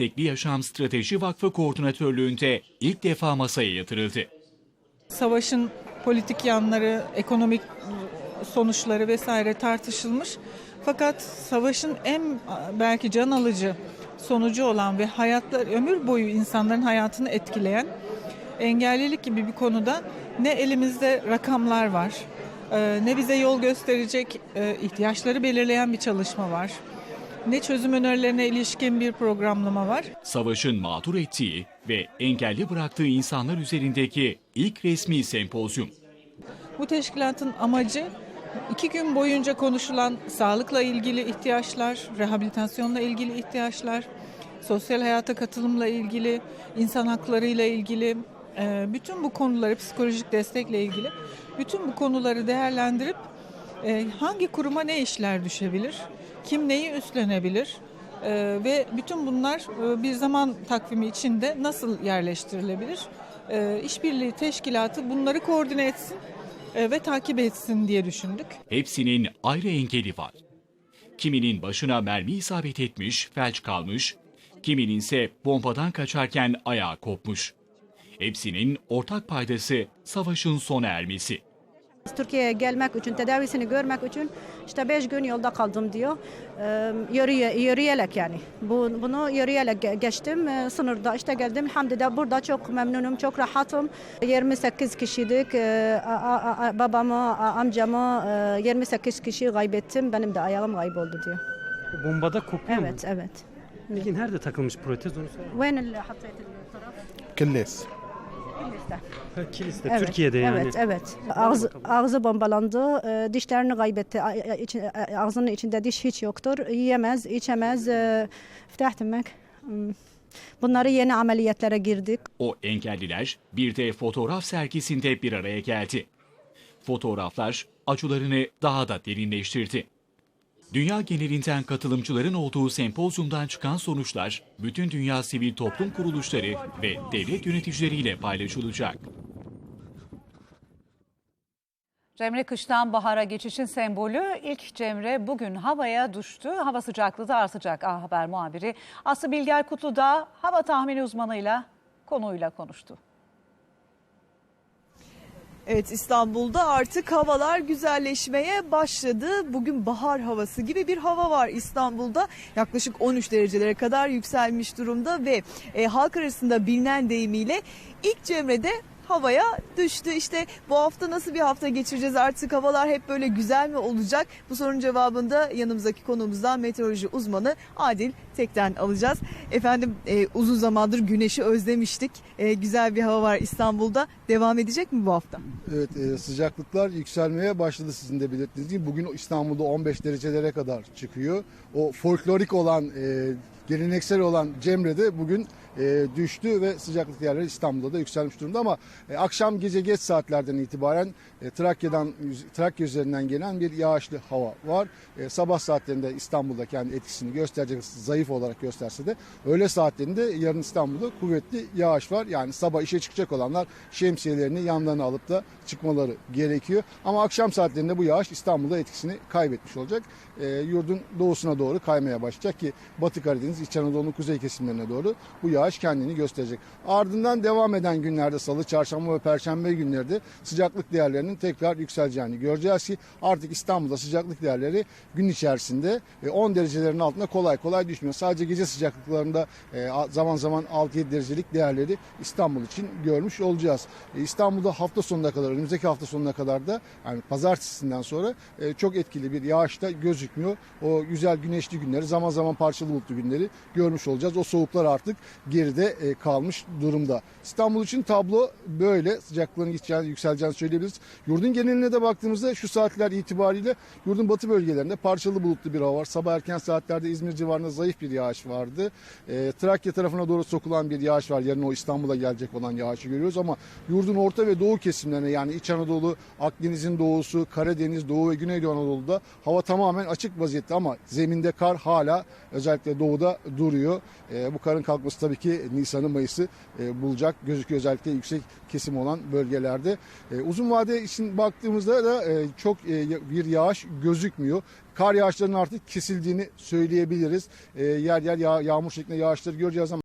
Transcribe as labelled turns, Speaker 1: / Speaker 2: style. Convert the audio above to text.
Speaker 1: Tekli Yaşam Strateji Vakfı Koordinatörlüğünde ilk defa masaya yatırıldı.
Speaker 2: Savaşın politik yanları, ekonomik sonuçları vesaire tartışılmış. Fakat savaşın en belki can alıcı sonucu olan ve hayatlar ömür boyu insanların hayatını etkileyen engellilik gibi bir konuda ne elimizde rakamlar var, e, ne bize yol gösterecek e, ihtiyaçları belirleyen bir çalışma var. Ne çözüm önerilerine ilişkin bir programlama var.
Speaker 1: Savaşın mağdur ettiği ve engelli bıraktığı insanlar üzerindeki ilk resmi sempozyum.
Speaker 2: Bu teşkilatın amacı iki gün boyunca konuşulan sağlıkla ilgili ihtiyaçlar, rehabilitasyonla ilgili ihtiyaçlar, sosyal hayata katılımla ilgili, insan haklarıyla ilgili, e, bütün bu konuları, psikolojik destekle ilgili bütün bu konuları değerlendirip e, hangi kuruma ne işler düşebilir, kim neyi üstlenebilir e, ve bütün bunlar e, bir zaman takvimi içinde nasıl yerleştirilebilir? E, İşbirliği teşkilatı bunları koordine etsin e, ve takip etsin diye düşündük.
Speaker 1: Hepsinin ayrı engeli var. Kiminin başına mermi isabet etmiş, felç kalmış, kiminin ise bombadan kaçarken ayağı kopmuş. Hepsinin ortak paydası savaşın sona ermesi.
Speaker 3: Türkiye'ye gelmek için, tedavisini görmek için işte beş gün yolda kaldım diyor. Ee, yürüye, yürüyerek yani. Bu, bunu yürüyerek ge- geçtim. Ee, sınırda işte geldim. Hamdülillah burada çok memnunum, çok rahatım. 28 kişiydik. Ee, a- a- a- babamı, a- amcamı e, 28 kişi kaybettim. Benim de ayağım kayboldu diyor.
Speaker 4: Bombada kopuyor mu?
Speaker 3: Evet, evet.
Speaker 4: Peki nerede takılmış protez onu söyle.
Speaker 3: وين اللي حطيت الطرف؟
Speaker 5: كليس
Speaker 3: Kilis'te.
Speaker 4: Ha, Kilis'te,
Speaker 3: evet,
Speaker 4: Türkiye'de yani.
Speaker 3: Evet, evet. Ağız, ağzı bombalandı, ee, dişlerini kaybetti. E, e, e, ağzının içinde diş hiç yoktur. Yiyemez, içemez. Ee, e, demek. Hmm. Bunları yeni ameliyatlere girdik.
Speaker 1: O engelliler bir de fotoğraf sergisinde bir araya geldi. Fotoğraflar acılarını daha da derinleştirdi. Dünya genelinden katılımcıların olduğu sempozyumdan çıkan sonuçlar bütün dünya sivil toplum kuruluşları ve devlet yöneticileriyle paylaşılacak.
Speaker 6: Cemre kıştan bahara geçişin sembolü ilk Cemre bugün havaya düştü. Hava sıcaklığı da artacak. A Haber muhabiri Aslı Bilger Kutlu da hava tahmini uzmanıyla konuyla konuştu.
Speaker 7: Evet İstanbul'da artık havalar güzelleşmeye başladı. Bugün bahar havası gibi bir hava var İstanbul'da. Yaklaşık 13 derecelere kadar yükselmiş durumda ve e, halk arasında bilinen deyimiyle ilk Cemre'de havaya düştü. İşte bu hafta nasıl bir hafta geçireceğiz artık havalar hep böyle güzel mi olacak? Bu sorunun cevabını da yanımızdaki konuğumuzdan meteoroloji uzmanı Adil Tek'ten alacağız. Efendim e, uzun zamandır güneşi özlemiştik. E, güzel bir hava var İstanbul'da. Devam edecek mi bu hafta?
Speaker 5: Evet e, sıcaklıklar yükselmeye başladı sizin de belirttiğiniz gibi. Bugün İstanbul'da 15 derecelere kadar çıkıyor. O folklorik olan, e, geleneksel olan Cemre'de bugün e, düştü ve sıcaklık değerleri İstanbul'da da yükselmiş durumda ama akşam gece geç saatlerden itibaren e, Trakya'dan Trakya üzerinden gelen bir yağışlı hava var. E, sabah saatlerinde İstanbul'da kendi etkisini gösterecek zayıf olarak gösterse de öğle saatlerinde yarın İstanbul'da kuvvetli yağış var. Yani sabah işe çıkacak olanlar şemsiyelerini yanlarına alıp da çıkmaları gerekiyor. Ama akşam saatlerinde bu yağış İstanbul'da etkisini kaybetmiş olacak. E, yurdun doğusuna doğru kaymaya başlayacak ki Batı Karadeniz, İç Anadolu'nun kuzey kesimlerine doğru bu yağış kendini gösterecek. Ardından devam eden günlerde salı, çarşamba ve perşembe günlerde sıcaklık değerlerinin tekrar yükseleceğini göreceğiz ki artık İstanbul'da sıcaklık değerleri gün içerisinde e, 10 derecelerin altında kolay kolay düşmüyor. Sadece gece sıcaklıklarında e, zaman zaman 6-7 derecelik değerleri İstanbul için görmüş olacağız. E, İstanbul'da hafta sonuna kadar, önümüzdeki hafta sonuna kadar da yani pazartesinden sonra e, çok etkili bir yağış da gözükmüyor. O güzel güneşli günleri, zaman zaman parçalı bulutlu günleri görmüş olacağız. O soğuklar artık geride e, kalmış durumda. İstanbul için tablo böyle. Sıcaklığın gideceğini, yükseleceğini söyleyebiliriz. Yurdun geneline de baktığımızda şu saatler itibariyle yurdun batı bölgelerinde parçalı bulutlu bir hava var. Sabah erken saatlerde İzmir civarında zayıf bir yağış vardı. E, Trakya tarafına doğru sokulan bir yağış var. Yarın o İstanbul'a gelecek olan yağışı görüyoruz ama yurdun orta ve doğu kesimlerine yani İç Anadolu, Akdeniz'in doğusu, Karadeniz, Doğu ve Güneydoğu Anadolu'da hava tamamen açık vaziyette ama zeminde kar hala özellikle doğuda duruyor. E, bu karın kalkması tabii ki Nisan'ı Mayıs'ı e, bulacak gözüküyor özellikle yüksek kesim olan bölgelerde. E, uzun vade için baktığımızda da e, çok e, bir yağış gözükmüyor. Kar yağışlarının artık kesildiğini söyleyebiliriz. Yer yer yağ, yağmur şeklinde yağışları göreceğiz ama